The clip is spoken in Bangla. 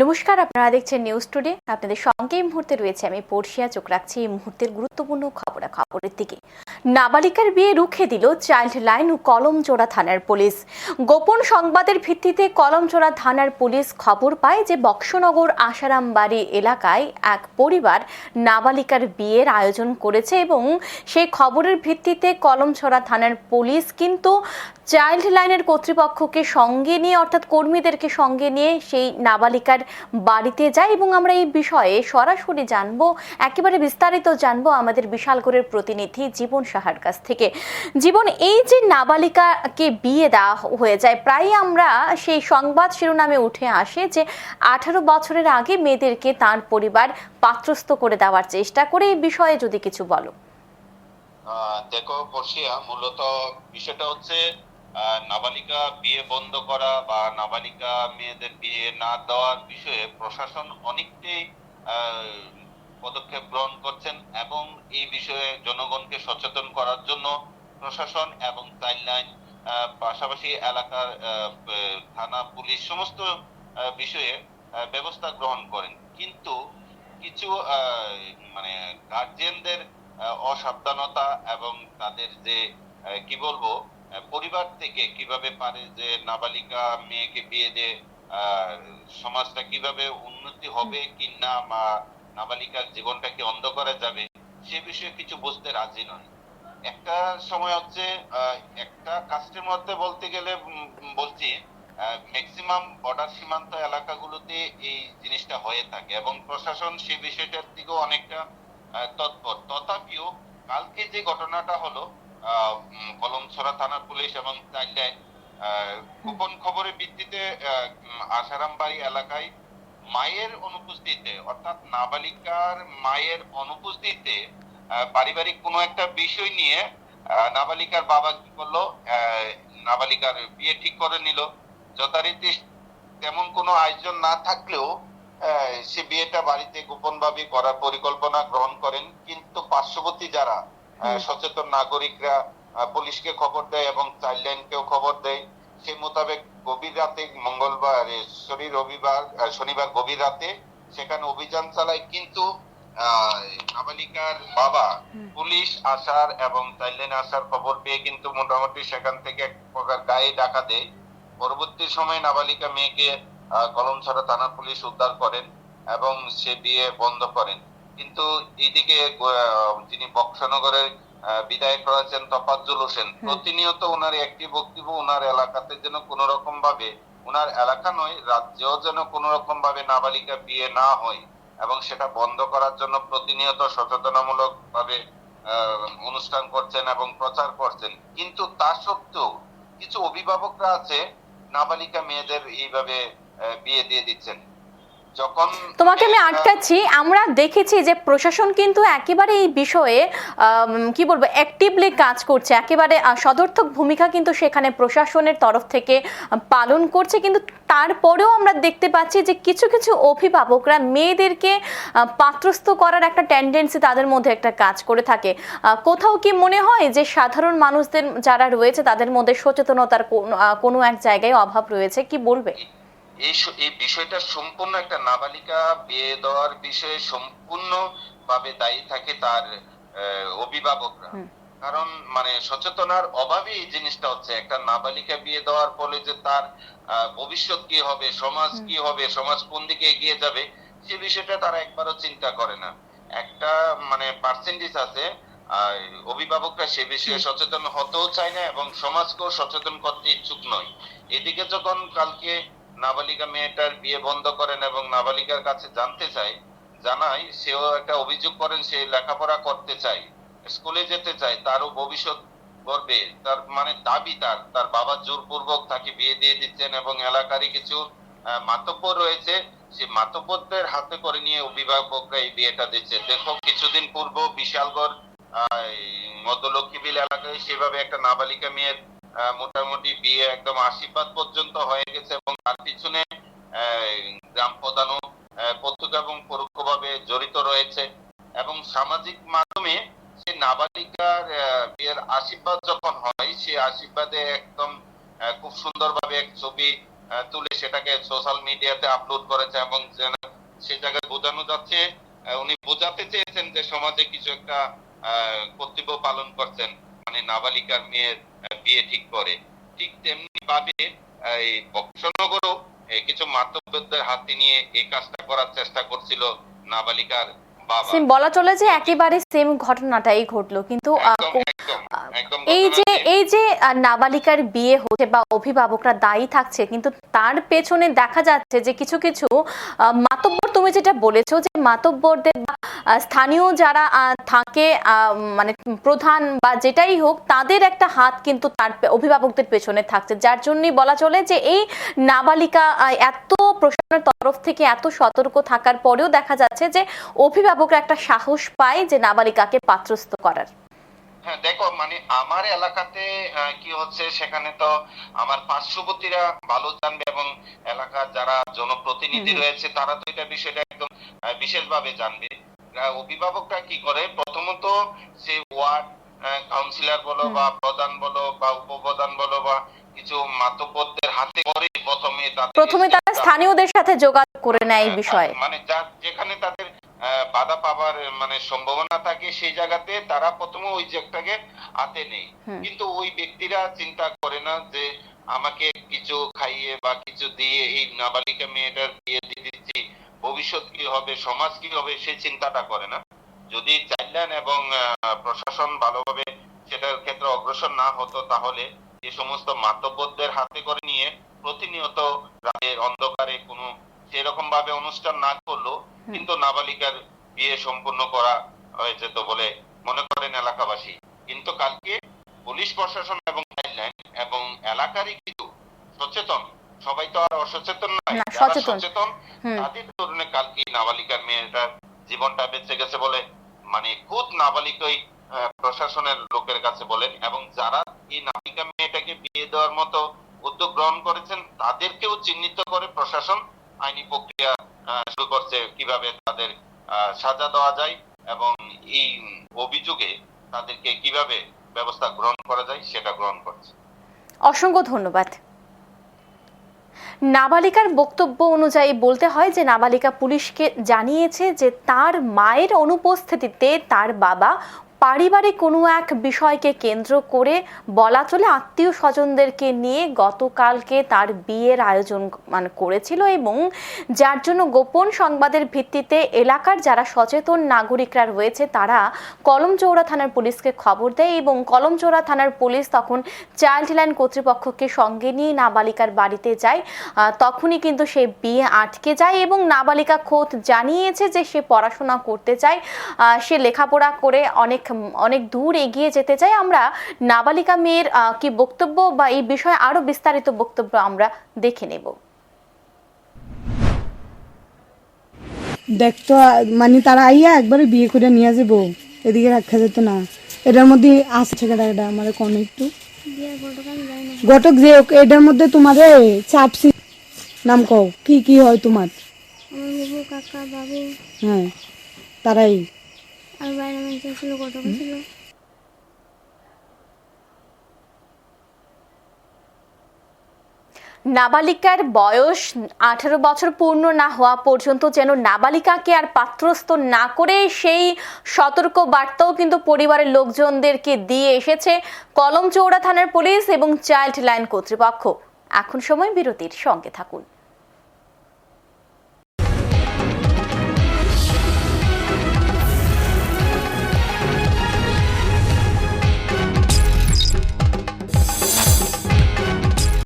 নমস্কার, আপনারা দেখছেন নিউজ টুডে আপনাদের সঙ্গে এই মুহূর্তে রয়েছে আমি পড়শিয়া। চোখ রাখছি এই মুহূর্তের গুরুত্বপূর্ণ খবরা খবরের দিকে। নাবালিকার বিয়ে রুখে দিল চাইল্ড লাইন ও কলমচোড়া থানার পুলিশ। গোপন সংবাদের ভিত্তিতে কলমচোড়া থানার পুলিশ খবর পায় যে বক্সনগর আসারাম বাড়ি এলাকায় এক পরিবার নাবালিকার বিয়ের আয়োজন করেছে এবং সেই খবরের ভিত্তিতে কলমছড়া থানার পুলিশ কিন্তু চাইল্ড লাইনের কর্তৃপক্ষকে সঙ্গে নিয়ে, অর্থাৎ কর্মীদেরকে সঙ্গে নিয়ে সেই নাবালিকার বাড়িতে যায় এবং আমরা এই বিষয়ে সরাসরি জানব, একেবারে বিস্তারিত জানব আমাদের বিশালগড়ের প্রতিনিধি জীবন সাহার কাছ থেকে। জীবন, এই যে নাবালিকাকে বিয়ে দেওয়া হয়ে যায় প্রায় আমরা সেই সংবাদ শিরোনামে উঠে আসে যে, আঠারো বছরের আগে মেয়েদেরকে তার পরিবার পাত্রস্থ করে দেওয়ার চেষ্টা করে। এই বিষয়ে যদি কিছু বলো। দেখো বর্ষিয়া, মূলত বিষয়টা হচ্ছে নাবালিকা বিয়ে বন্ধ করা বা নাবালিকা মেয়েদের বিয়ে না দেওয়ার বিষয়ে প্রশাসন অনেকটাই পদক্ষেপ গ্রহণ করছেন এবং এই বিষয়ে জনগণকে সচেতন করার জন্য প্রশাসন এবং চাইল্ড লাইন পাশাপাশি এলাকার থানা পুলিশ সমস্ত বিষয়ে ব্যবস্থা গ্রহণ করেন। কিন্তু কিছু মানে গার্জিয়ানদের অসাবধানতা এবং তাদের যে কি বলব পরিবার থেকে কীভাবে পারে যে নাবালিকা মেয়েকে বিয়ে দিয়ে আহ, সমাজটা কীভাবে উন্নতি হবে কি না বা নাবালিকার জীবনটা কি অন্ধ করা যাবে সে বিষয়ে কিছু বুঝতে রাজি নয়। একটা সময় হচ্ছে একটা কাস্টের মধ্যে বলতে গেলে বলছি ম্যাক্সিমাম বর্ডার সীমান্ত এলাকাগুলোতে এই জিনিসটা হয়ে থাকে এবং প্রশাসন সেই বিষয়টার দিকেও অনেকটা তৎপর। তথাপিও কালকে যে ঘটনাটা হলো কলমছড়া থানার পুলিশ এবং চাইল্ড লাইন গোপন খবরের ভিত্তিতে উম, এলাকায় মায়ের অনুপস্থিতিতে অর্থাৎ নাবালিকার মায়ের অনুপস্থিতিতে পারিবারিক কোনো একটা বিষয় নিয়ে নাবালিকার বাবা কি করল? নাবালিকার বিয়ে ঠিক করে নিল। যথারীতি তেমন কোনো আয়োজন না থাকলেও সে বিয়েটা বাড়িতে গোপন ভাবে করার পরিকল্পনা গ্রহণ করেন। কিন্তু পার্শ্ববর্তী যারা সচেতন নাগরিকরা পুলিশকে খবর দেয় এবং চাইল্ড লাইনকেও খবর দেয়। সেই মোতাবেক গভীর রাতে মঙ্গলবার সরি রবিবার শনিবার গভীর রাতে সেখানে অভিযান চালায় কিন্তু নাবালিকার বাবা পুলিশ আসার এবং আসার খবর পেয়ে কিন্তু মোটামুটি সেখান থেকে এক প্রকার গায়ে ডাকা দেয়। পরবর্তী সময়ে নাবালিকা মেয়েকে কলমছড়া থানা পুলিশ উদ্ধার করেন এবং সে বিয়ে বন্ধ করেন। কিন্তু এইদিকে যিনি বক্সনগরের আহ, বিধায়ক রয়েছেন তফাজ্জুল হোসেন। প্রতিনিয়ত ওনার একটি বক্তব্য ওনার এলাকাতে যেন কোন রকম ভাবে ওনার এলাকা নয় রাজ্যেও যেন কোন রকম ভাবে নাবালিকা বিয়ে না হয় এবং সেটা বন্ধ করার জন্য প্রতিনিয়ত সচেতনামূলক ভাবে আহ, অনুষ্ঠান করছেন এবং প্রচার করছেন। কিন্তু তা সত্ত্বেও কিছু অভিভাবকরা আছে নাবালিকা মেয়েদের এইভাবে বিয়ে দিয়ে দিচ্ছেন। তোমাকে আমি আটকাচ্ছি আমরা দেখেছি যে প্রশাসন কিন্তু একেবারে এই বিষয়ে কি বলব অ্যাক্টিভলি কাজ করছে। একেবারে সদর্থক ভূমিকা কিন্তু সেখানে প্রশাসনের তরফ থেকে পালন করছে। কিন্তু তারপরেও আমরা দেখতে পাচ্ছি যে কিছু কিছু অভিভাবকরা মেয়েদেরকে পাত্রস্থ করার একটা টেন্ডেন্সি তাদের মধ্যে একটা কাজ করে থাকে। কোথাও কি মনে হয় যে সাধারণ মানুষদের যারা রয়েছে তাদের মধ্যে সচেতনতার কোন- কোনো এক জায়গায় অভাব রয়েছে? কি বলবে? এই এই বিষয়টা সম্পূর্ণ একটা নাবালিকা বিয়ে দেওয়ার বিষয়ে সম্পূর্ণ ভাবে দায়ী থাকে তার অভিভাবকরা। কারণ মানে সচেতনার অভাবে এই জিনিসটা হচ্ছে। একটা নাবালিকা বিয়ে দেওয়ার ফলে যে তার ভবিষ্যৎ কি হবে সমাজ। কি হবে সমাজ কোন দিকে এগিয়ে যাবে সে বিষয়টা তারা একবারও চিন্তা করে না। একটা মানে পার্সেন্টেজ আছে আর অভিভাবকরা সে বিষয়ে সচেতন হতেও চায় না এবং সমাজকেও সচেতন করতে ইচ্ছুক নয়। এদিকে যখন কালকে নাবালিকা মেয়েটার বিয়ে বন্ধ করেন এবং নাবালিকার কাছে জানতে চায় জানাই সেও একটা অভিযোগ করেন সে লেখাপড়া করতে চায় স্কুলে যেতে চায় তারও ভবিষ্যৎ গড়বে তার মানে দাবি তার তার বাবা জোরপূর্বক তাকে বিয়ে দিয়ে দিচ্ছেন এবং এলাকারই কিছু মাতব্বর রয়েছে সে মাতব্বরদের হাতে করে নিয়ে অভিভাবকরা এই বিয়েটা দিচ্ছে। দেখো কিছুদিন পূর্ব বিশালগড় আহ, এই মধ্যলক্ষ্মী বিল এলাকায় সেভাবে একটা নাবালিকা মেয়ের মোটামুটি বিয়ে একদম আশীর্বাদ পর্যন্ত হয়ে গেছে এবং তার পিছনে গ্রাম প্রধানও প্রত্যক্ষ এবং পরোক্ষভাবে জড়িত রয়েছে। এবং সামাজিক মাধ্যমে সে নাবালিকার বিয়ের আশীর্বাদ যখন হয়, সে আশীর্বাদে একদম খুব সুন্দরভাবে এক ছবি তুলে সেটাকে সোশ্যাল মিডিয়াতে আপলোড করেছে এবং যেন- সে জায়গায় বোঝানো যাচ্ছে উনি বোঝাতে চেয়েছেন যে সমাজে কিছু একটা কর্তব্য পালন করছেন। মানে নাবালিকার মেয়ের বিয়ে ঠিক করে। ঠিক তেমনি ভাবে এই বক্সনগরও কিছু মাতব্যদের হাতে নিয়ে এই কাজটা করার চেষ্টা করছিল নাবালিকার সেম বলা চলে যে একেবারে সেম ঘটনাটাই ঘটলো। কিন্তু এই যে এই যে নাবালিকার বিয়ে হচ্ছে বা অভিভাবকরা দায়ী থাকছে কিন্তু তার পেছনে দেখা যাচ্ছে যে কিছু কিছু মাতব্বর তুমি যেটা বলেছ যে মাতব্বরদের বা স্থানীয় যারা থাকে আহ, মানে প্রধান বা যেটাই হোক তাদের একটা হাত কিন্তু তার অভিভাবকদের পেছনে থাকছে। যার জন্যই বলা চলে যে এই নাবালিকা এত প্রশাসনের তরফ থেকে এত সতর্ক থাকার পরেও দেখা যাচ্ছে যে অভিভাবকরা একটা সাহস পায় যে নাবালিকাকে পাত্রস্থ করার। হ্যাঁ দেখো মানে আমার এলাকাতে কি হচ্ছে সেখানে তো আমার পার্শ্ববর্তীরা ভালো জানবে এবং এলাকার যারা জনপ্রতিনিধি রয়েছে তারা তো এটা বিষয়টা একদম বিশেষভাবে জানবে। অভিভাবকরা কি করে? প্রথমত সে ওয়ার্ড কাউন্সিলর বলো বা প্রধান বলো বা উপপ্রধান বলো বা কিছু মাতব্বরদের হাতে করে প্রথমে প্রথমে তারা স্থানীয়দের সাথে যোগাযোগ করে নেয় এই বিষয়ে। মানে যা যেখানে তাদের বাধা পাবার মানে সম্ভাবনা থাকে সেই জায়গাতে তারা প্রথমে ওই জায়গাটাকে হাতে কিন্তু ওই ব্যক্তিরা চিন্তা করে না যে আমাকে কিছু খাইয়ে বা কিছু দিয়ে এই নাবালিকা মেয়েটার বিয়ে দিয়ে দিচ্ছি ভবিষ্যৎ কি হবে সমাজ কি হবে সেই চিন্তাটা করে না। যদি চাইলেন এবং প্রশাসন ভালোভাবে সেটার ক্ষেত্রে অগ্রসর না হতো তাহলে যে সমস্ত মাতব্বরদের হাতে করে নিয়ে প্রতিনিয়ত রাতের অন্ধকারে কোনো সেরকম ভাবে অনুষ্ঠান না করলেও হুম। কিন্তু নাবালিকার বিয়ে সম্পূর্ণ করা হয়ে যেত বলে মনে করেন এলাকাবাসী কিন্তু কালকে পুলিশ প্রশাসন এবং গাইডলাইন এবং এলাকারই কিছু সচেতন সবাই তো আর অসচেতন নয় যারা সচেতন। তাদের কারণে কালকে নাবালিকার মেয়েটার জীবনটা বেঁচে গেছে বলে মানে খুদ নাবালিকই প্রশাসনের লোকের কাছে বলেন এবং যারা এই নাবালিকা মেয়েটাকে বিয়ে দেওয়ার মতো উদ্যোগ গ্রহণ করেছেন, তাদেরকেও চিহ্নিত করে প্রশাসন আইনি প্রক্রিয়া শুরু করছে, কীভাবে তাদের সাজা দেওয়া যায় এবং এই অভিযোগে তাদেরকে কীভাবে ব্যবস্থা গ্রহণ করা যায় সেটা গ্রহণ করছে। অসংখ্য ধন্যবাদ। নাবালিকার বক্তব্য অনুযায়ী বলতে হয় যে, নাবালিকা পুলিশকে জানিয়েছে যে, তার মায়ের অনুপস্থিতিতে তার বাবা পারিবারিক কোনো এক বিষয়কে কেন্দ্র করে বলা চলে আত্মীয় স্বজনদেরকে নিয়ে গতকালকে তার বিয়ের আয়োজন মানে করেছিল এবং যার জন্য গোপন সংবাদের ভিত্তিতে এলাকার যারা সচেতন নাগরিকরা রয়েছে তারা কলমচৌড়া থানার পুলিশকে খবর দেয় এবং কলমচৌড়া থানার পুলিশ তখন চাইল্ড লাইন কর্তৃপক্ষকে সঙ্গে নিয়ে নাবালিকার বাড়িতে যায় তখনই কিন্তু সে বিয়ে আটকে যায় এবং নাবালিকা খোদ জানিয়েছে যে সে পড়াশোনা করতে চায় সে লেখাপড়া করে অনেক অনেক দূর এগিয়ে যেতে চাই। আমরা নাবালিকা মেয়ের কি বক্তব্য বা এই বিষয়ে আরও বিস্তারিত বক্তব্য আমরা দেখে নেব। দেখতো মানে তারা আইয়া একবারে বিয়ে করে নিয়ে যাব। এদিকে রাখা যেত না। এটার মধ্যে আসছে কেটা এটা আমার কোন একটু। ঘটক যে এটার মধ্যে তোমারে চাপসি নাম কও। কি কি হয় তোমার? হ্যাঁ তারাই। আর বাইরে মানুষ ছিল কত ছিল? নাবালিকার বয়স আঠারো বছর পূর্ণ না হওয়া পর্যন্ত যেন নাবালিকাকে আর পাত্রস্থ না করে সেই সতর্ক বার্তাও কিন্তু পরিবারের লোকজনদেরকে দিয়ে এসেছে কলমচৌড়া থানার পুলিশ এবং চাইল্ড লাইন কর্তৃপক্ষ। এখন সময় বিরতির সঙ্গে থাকুন।